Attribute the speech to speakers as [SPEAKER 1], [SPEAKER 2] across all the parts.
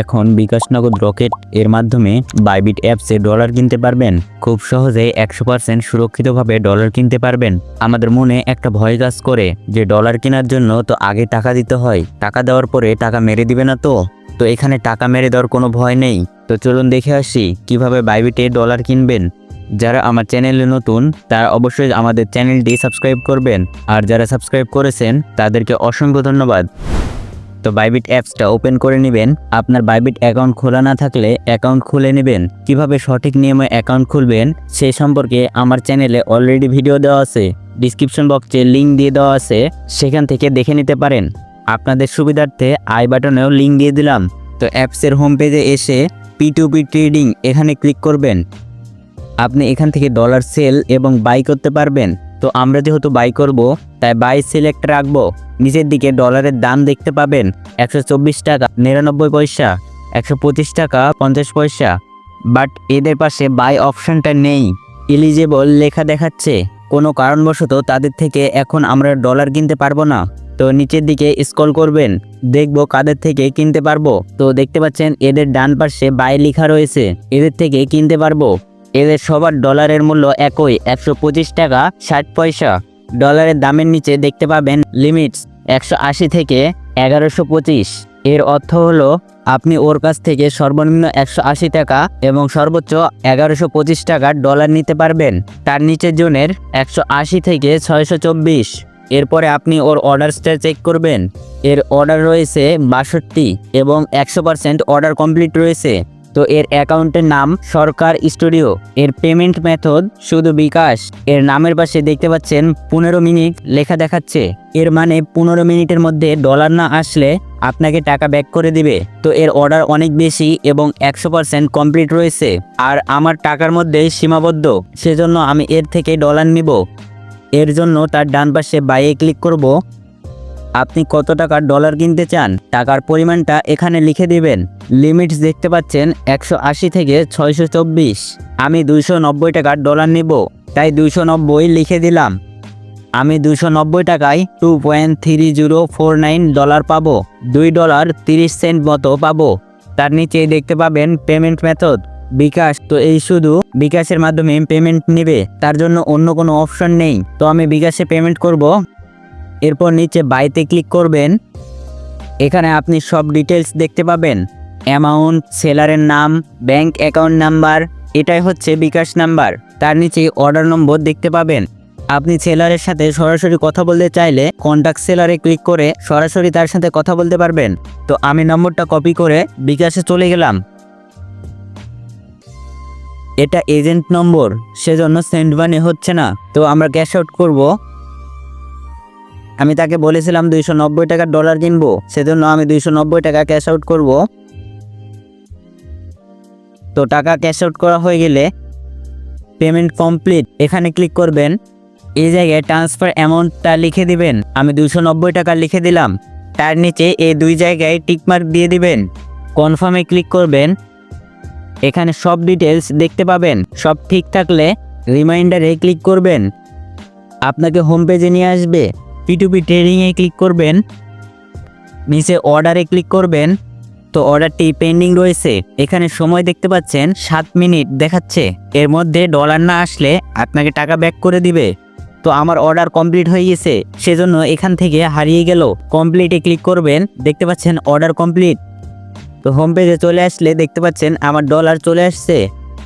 [SPEAKER 1] এখন বিকাশ নগদ রকেট এর মাধ্যমে বাইবিট অ্যাপসে ডলার কিনতে পারবেন। খুব সহজেই একশো পার্সেন্ট সুরক্ষিতভাবে ডলার কিনতে পারবেন। আমাদের মনে একটা ভয় কাজ করে যে ডলার কেনার জন্য তো আগে টাকা দিতে হয়। টাকা দেওয়ার পরে টাকা মেরে দিবে না তো? তো এখানে টাকা মেরে দেওয়ার কোনো ভয় নেই। তো চলুন দেখে আসি কীভাবে বাইবিটে ডলার কিনবেন। যারা আমার চ্যানেলে নতুন, তারা অবশ্যই আমাদের চ্যানেলটি সাবস্ক্রাইব করবেন। আর যারা সাবস্ক্রাইব করেছেন, তাদেরকে অসংখ্য ধন্যবাদ। তো বাইবিট অ্যাপসটা ওপেন করে নেবেন। আপনার বাইবিট অ্যাকাউন্ট খোলা না থাকলে অ্যাকাউন্ট খুলে নেবেন। কীভাবে সঠিক নিয়মে অ্যাকাউন্ট খুলবেন, সে সম্পর্কে আমার চ্যানেলে অলরেডি ভিডিও দেওয়া আছে। ডিসক্রিপশন বক্সে লিঙ্ক দিয়ে দেওয়া আছে। সেখান থেকে দেখে নিতে পারেন। আপনাদের সুবিধার্থে আই বাটনেও লিঙ্ক দিয়ে দিলাম। তো অ্যাপসের হোম পেজে এসে পি টু পি ট্রেডিং এখানে ক্লিক করবেন। আপনি এখান থেকে ডলার সেল এবং বাই করতে পারবেন। তো আমরা যেহেতু বাই করব, তাই বাই সিলেক্ট রাখব। নিচের দিকে ডলারের দাম দেখতে পাবেন, একশো চব্বিশ টাকা, নিরানব্বই পয়সা, একশো পঁচিশ টাকা, পঞ্চাশ পয়সা। বাট এদের পাশে বাই অপশনটা নেই। এলিজেবল লেখা দেখাচ্ছে, কোনো কারণবশত তাদের থেকে এখন আমরা ডলার কিনতে পারব না। তো নিচের দিকে স্ক্রল করবেন, দেখব কাদের থেকে কিনতে পারব। তো দেখতে পাচ্ছেন, এদের ডান পাশে বাই লেখা রয়েছে, এদের থেকে কিনতে পারব। এদের সবার ডলারের মূল্য একই, একশো পঁচিশ টাকা, ষাট পয়সা। ডলারের দামের নিচে দেখতে পাবেন লিমিটস, একশো আশি থেকে এগারোশো পঁচিশ। এর অর্থ হলো, আপনি ওর কাছ থেকে সর্বনিম্ন একশো আশি টাকা এবং সর্বোচ্চ এগারোশো পঁচিশ টাকা ডলার নিতে পারবেন। তার নিচের জনের একশো আশি থেকে ছয়শো চব্বিশ। এরপরে আপনি ওর অর্ডারসটা চেক করবেন। এর অর্ডার রয়েছে বাষট্টি এবং একশো পার্সেন্ট অর্ডার কমপ্লিট রয়েছে। তো এর অ্যাকাউন্টের নাম সরকার স্টুডিও। এর পেমেন্ট মেথড শুধু বিকাশ। এর নামের পাশে দেখতে পাচ্ছেন পনেরো মিনিট লেখা দেখাচ্ছে। এর মানে পনেরো মিনিটের মধ্যে ডলার না আসলে আপনাকে টাকা ব্যাক করে দিবে। তো এর অর্ডার অনেক বেশি এবং একশো পার্সেন্ট কমপ্লিট রয়েছে। আর আমার টাকার মধ্যে সীমাবদ্ধ, সেজন্য আমি এর থেকে ডলার নিব। এর জন্য তার ডান পাশে বাইয়ে ক্লিক করব। আপনি কত টাকার ডলার কিনতে চান? টাকার পরিমাণটা এখানে লিখে দিবেন। লিমিটস দেখতে পাচ্ছেন একশো আশি থেকে ছয়শো চব্বিশ। আমি নব্বই টাকার ডলার নিব। তাই নব্বই লিখে দিলাম। আমি দুশো টাকায় two point three zero four nine dollar পাবো। দুই ডলার তিরিশ সেন্ট মতো পাবো। তার নিচে দেখতে পাবেন পেমেন্ট মেথড বিকাশ, তো এই শুধু বিকাশের মাধ্যমে পেমেন্ট নেবে। তার জন্য অন্য কোনো অপশন নেই। তো আমি বিকাশে পেমেন্ট করব। এরপর নিচে বাইতে ক্লিক করবেন। এখানে আপনি সব ডিটেলস দেখতে পাবেন। অ্যামাউন্ট সেলারের নাম ব্যাংক অ্যাকাউন্ট নাম্বার এটাই হচ্ছে বিকাশ নাম্বার তার নিচে অর্ডার নম্বর দেখতে পাবেন। আপনি সেলারের সাথে সরাসরি কথা বলতে চাইলে কন্ট্যাক্ট সেলারে ক্লিক করে সরাসরি তার সাথে কথা বলতে পারবেন। তো আমি নম্বরটা কপি করে বিকাশে চলে গেলাম। এটা এজেন্ট নম্বর সেজন্য সেন্ড মানি হচ্ছে না। তো আমরা ক্যাশ আউট করব। আমি তাকে বলেছিলাম দুইশো নব্বই টাকার ডলার কিনবো, সেজন্য আমি দুইশো নব্বই টাকা ক্যাশ আউট করব। তো টাকা ক্যাশ আউট করা হয়ে গেলে পেমেন্ট কমপ্লিট এখানে ক্লিক করবেন। এই জায়গায় ট্রান্সফার অ্যামাউন্টটা লিখে দিবেন। আমি দুইশো নব্বই টাকা লিখে দিলাম। তার নিচে এই দুই জায়গায় টিকমার্ক দিয়ে দিবেন। কনফার্মে ক্লিক করবেন। এখানে সব ডিটেলস দেখতে পাবেন। সব ঠিক থাকলে রিমাইন্ডারে ক্লিক করবেন। আপনাকে হোম পেজে নিয়ে আসবে। পিটুপি ট্রেডিংয়ে ক্লিক করবেন, নিচে অর্ডারে ক্লিক করবেন। তো অর্ডারটি পেন্ডিং রয়েছে। এখানে সময় দেখতে পাচ্ছেন, সাত মিনিট দেখাচ্ছে। এর মধ্যে ডলার না আসলে আপনাকে টাকা ব্যাক করে দিবে। তো আমার অর্ডার কমপ্লিট হয়ে গেছে। সেজন্য এখান থেকে হারিয়ে গেল। কমপ্লিটে ক্লিক করবেন, দেখতে পাচ্ছেন অর্ডার কমপ্লিট তো হোম পেজে চলে আসলে দেখতে পাচ্ছেন আমার ডলার চলে আসছে।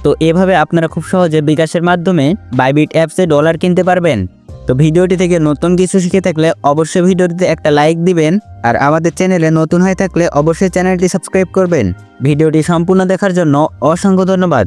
[SPEAKER 1] তো এভাবে আপনারা খুব সহজে বিকাশের মাধ্যমে বাইবিট অ্যাপসে ডলার কিনতে পারবেন। তো ভিডিওটি থেকে নতুন কিছু শিখে থাকলে অবশ্যই ভিডিওটিতে একটা লাইক দিবেন। আর আমাদের চ্যানেলে নতুন হয়ে থাকলে অবশ্যই চ্যানেলটি সাবস্ক্রাইব করবেন। ভিডিওটি সম্পূর্ণ দেখার জন্য অসংখ্য ধন্যবাদ।